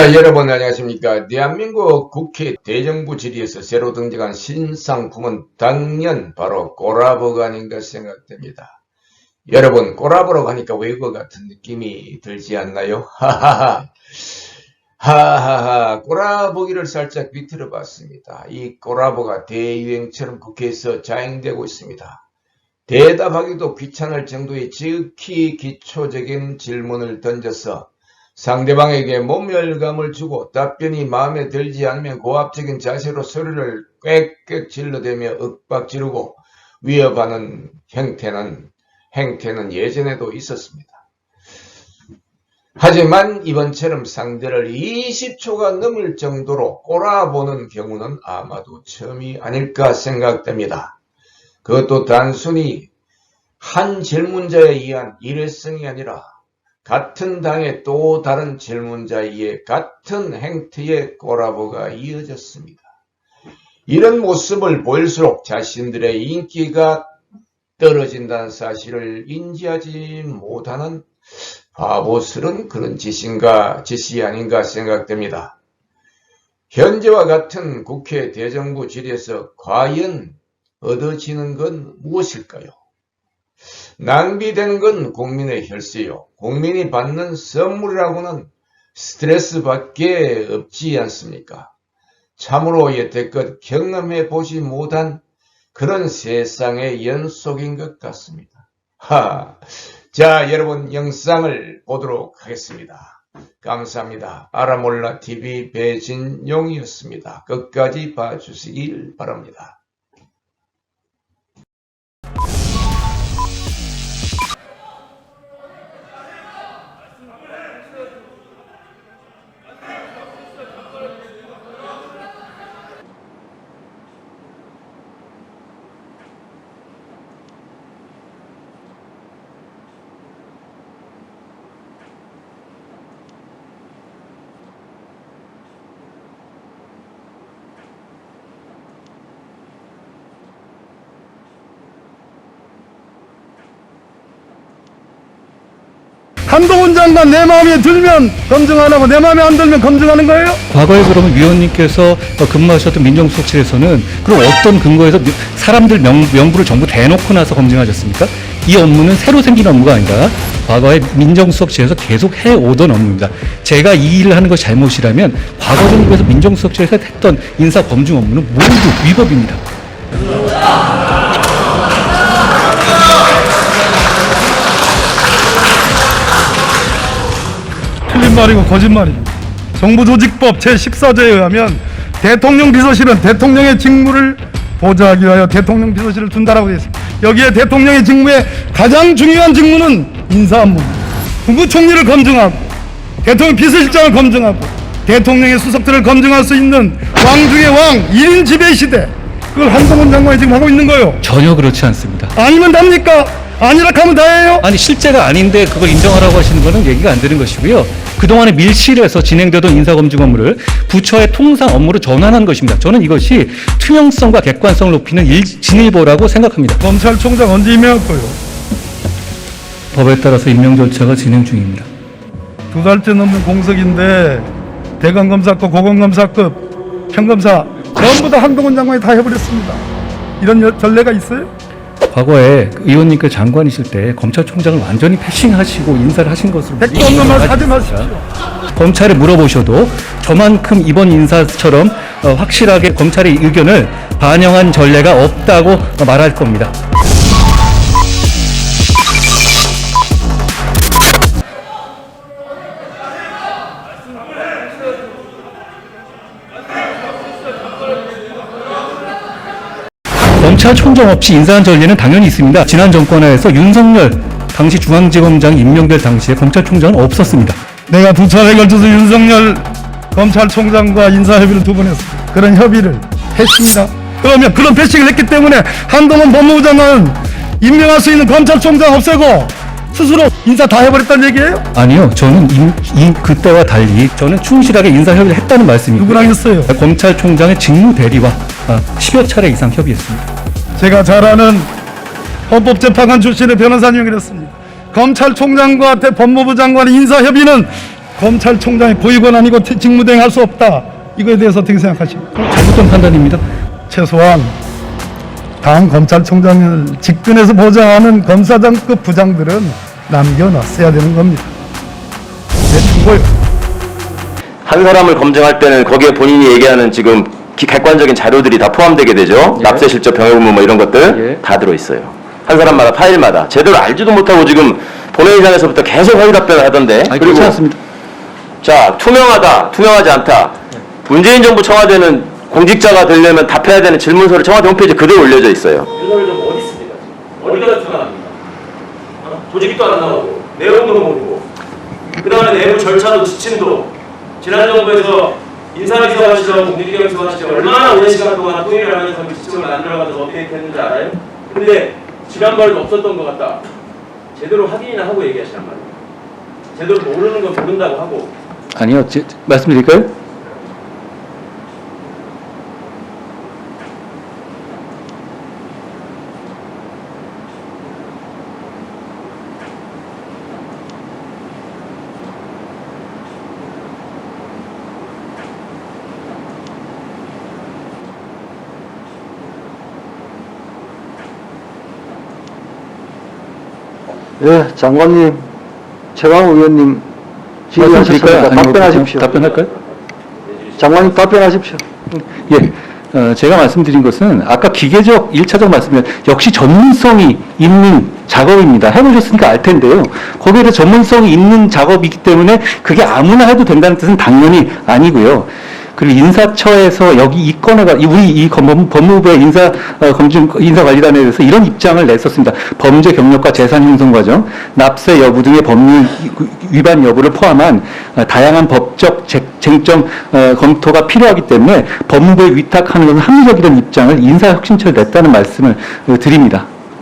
자, 여러분 안녕하십니까. 대한민국 국회 대정부 질의에서 새로 등장한 신상품은 당연 바로 꼬라보가 아닌가 생각됩니다. 여러분, 꼬라보라고 하니까 외국어 같은 느낌이 들지 않나요? 하하하. 하하하. 꼬라보기를 살짝 비틀어 봤습니다. 이 꼬라보가 대유행처럼 국회에서 자행되고 있습니다. 대답하기도 귀찮을 정도의 지극히 기초적인 질문을 던져서 상대방에게 모멸감을 주고 답변이 마음에 들지 않으면 고압적인 자세로 소리를 꽥꽥 질러대며 윽박 지르고 위협하는 형태는 행태는 예전에도 있었습니다. 하지만 이번처럼 상대를 20초가 넘을 정도로 꼬라보는 경우는 아마도 처음이 아닐까 생각됩니다. 그것도 단순히 한 질문자에 의한 일회성이 아니라 같은 당의 또 다른 질문자에 같은 행태의 꼬라보가 이어졌습니다. 이런 모습을 보일수록 자신들의 인기가 떨어진다는 사실을 인지하지 못하는 바보스런 그런 짓인가 짓이 아닌가 생각됩니다. 현재와 같은 국회 대정부 질에서 과연 얻어지는 건 무엇일까요? 낭비되는 건 국민의 혈세요. 국민이 받는 선물이라고는 스트레스 밖에 없지 않습니까? 참으로 여태껏 경험해 보지 못한 그런 세상의 연속인 것 같습니다. 하, 자 여러분 영상을 보도록 하겠습니다. 감사합니다. 아라몰라 TV 배진용이었습니다. 끝까지 봐주시길 바랍니다. 한동훈 장관 내 마음에 들면 검증 안 하고 내 마음에 안 들면 검증하는 거예요? 과거에 그러면 위원님께서 어, 근무하셨던 민정수석실에서는 그럼 어떤 근거에서 미- 사람들 명, 명부를 전부 대놓고 나서 검증하셨습니까? 이 업무는 새로 생긴 업무가 아니라 과거에 민정수석실에서 계속 해오던 업무입니다. 제가 이 일을 하는 것이 잘못이라면 과거 정부에서 민정수석실에서 했던 인사 검증 업무는 모두 위법입니다. 틀린 말이고 거짓말이고 정부조직법 제14조에 의하면 대통령 비서실은 대통령의 직무를 보좌하기 위하여 대통령 비서실을 둔다라고 되어 있습니다. 여기에 대통령의 직무의 가장 중요한 직무는 인사 업무입니다. 국무총리를 검증하고 대통령 비서실장을 검증하고 대통령의 수석들을 검증할 수 있는 왕 중의 왕 1인 지배 시대 그걸 한동훈 장관이 지금 하고 있는 거예요. 전혀 그렇지 않습니다. 아니면 답니까? 아니라 하면 다예요. 아니 실제가 아닌데 그걸 인정하라고 하시는 거는 얘기가 안 되는 것이고요. 그동안에 밀실에서 진행되던 인사검증 업무를 부처의 통상 업무로 전환한 것입니다. 저는 이것이 투명성과 객관성을 높이는 일, 진일보라고 생각합니다. 검찰총장 언제 임명할 거예요? 법에 따라서 임명 절차가 진행 중입니다. 두 달째 넘는 공석인데 대검검사급, 고검검사급, 평검사 전부 다 한동훈 장관이 다 해버렸습니다. 이런 여- 전례가 있어요? 과거에 그 의원님께 장관이실 때 검찰총장을 완전히 패싱하시고 인사를 하신 것으로 백도 없는 말 하지 마십시오. 검찰에 물어보셔도 저만큼 이번 인사처럼 어, 확실하게 검찰의 의견을 반영한 전례가 없다고 말할 겁니다. 검찰 총장 없이 인사한 전례는 당연히 있습니다. 지난 정권하에서 윤석열 당시 중앙지검장 임명될 당시에 검찰총장은 없었습니다. 내가 두 차례 걸쳐서 윤석열 검찰총장과 인사협의를 두 번 했습니다. 그런 협의를 했습니다. 그러면 그런 패싱을 했기 때문에 한동훈 법무부 장관은 임명할 수 있는 검찰총장 없애고 스스로 인사 다 해버렸다는 얘기예요? 아니요, 저는 임, 임- 그때와 달리 저는 충실하게 인사협의를 했다는 말씀이고 누구랑 했어요? 검찰총장의 직무 대리와 아, 10여 차례 이상 협의했습니다. 제가 잘 아는 헌법재판관 출신의 변호사님이 그랬습니다. 검찰총장과 대- 법무부 장관의 인사협의는 검찰총장의 고위권 아니고 태- 직무대행할 수 없다. 이거에 대해서 어떻게 생각하십니까? 잘못된 판단입니다. 최소한 당 검찰총장을 직근에서 보좌하는 검사장급 부장들은 남겨놨어야 되는 겁니다. 내 충고요. 한 사람을 검증할 때는 거기에 본인이 얘기하는 지금 기- 객관적인 자료들이 다 포함되게 되죠. 예. 납세 실적 병역 의무 뭐 이런 것들 예. 다 들어 있어요. 한 사람마다 파일마다 제대로 알지도 못하고 지금 본회의장에서부터 계속 허위 답변을 하던데. 아니, 그렇지 않습니다. 자 투명하다, 투명하지 않다. 문재인 정부 청와대는 공직자가 되려면 답해야 되는 질문서를 청와대 홈페이지에 그대로 올려져 있어요. 윤석열 정부 어디 있습니까? 지금? 어디가 투명합니까? 어? 조직도 안 나오고 내용도 모르고 그 다음에 내부 절차도 지침도 지난 정부에서 인사비서관 시절, 공직경비서관 시절 얼마나 오랜 시간 동안 통일을 하면서 그 지침을 만들어가지고 업데이트 했는지 알아요? 근데 지난번에도 없었던 것 같다. 제대로 확인이나 하고 얘기하시란 말이에요. 제대로 모르는 건 모른다고 하고 아니요, 제, 말씀드릴까요? 예, 장관님, 최강 의원님 아니면 답변하십시오. 답변할까요? 장관님 답변하십시오. 예. 어, 제가 말씀드린 것은 아까 기계적 1차적 말씀은 역시 전문성이 있는 작업입니다. 해보셨으니까 알 텐데요. 거기에 대해 전문성이 있는 작업이기 때문에 그게 아무나 해도 된다는 뜻은 당연히 아니고요. 그리고 인사처에서 여기 이 건에 관 우리 이 검- 법무부의 인사 어, 검증 인사 관리단에 대해서 이런 입장을 냈었습니다. 범죄 경력과 재산 형성 과정, 납세 여부 등의 법률 위반 여부를 포함한 어, 다양한 법적 쟁- 쟁점 어, 검토가 필요하기 때문에 법무부에 위탁하는 것은 합리적이라는 입장을 인사혁신처에 냈다는 말씀을 어, 드립니다.